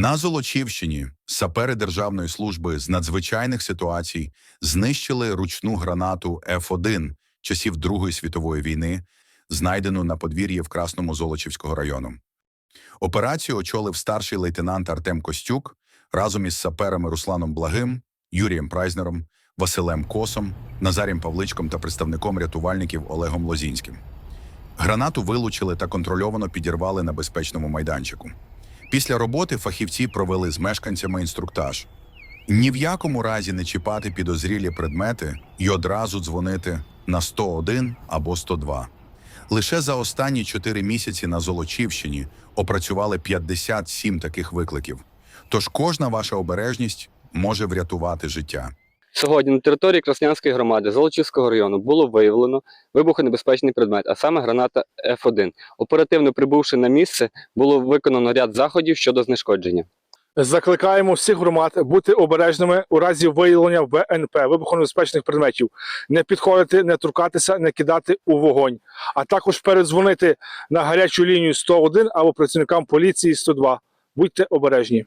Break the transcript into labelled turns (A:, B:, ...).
A: На Золочівщині сапери Державної служби з надзвичайних ситуацій знищили ручну гранату Ф-1 часів Другої світової війни, знайдену на подвір'ї в Красному Золочівського району. Операцію очолив старший лейтенант Артем Костюк разом із саперами Русланом Благим, Юрієм Прайзнером, Василем Косом, Назарієм Павличком та представником рятувальників Олегом Лозінським. Гранату вилучили та контрольовано підірвали на безпечному майданчику. Після роботи фахівці провели з мешканцями інструктаж. Ні в якому разі не чіпати підозрілі предмети і одразу дзвонити на 101 або 102. Лише за останні 4 місяці на Золочівщині опрацювали 57 таких викликів. Тож кожна ваша обережність може врятувати життя.
B: Сьогодні на території Краснянської громади Золочівського району було виявлено вибухонебезпечний предмет, а саме граната F1. Оперативно прибувши на місце, було виконано ряд заходів щодо знешкодження.
C: Закликаємо всіх громад бути обережними у разі виявлення ВНП вибухонебезпечних предметів, не підходити, не торкатися, не кидати у вогонь, а також передзвонити на гарячу лінію 101 або працівникам поліції 102. Будьте обережні.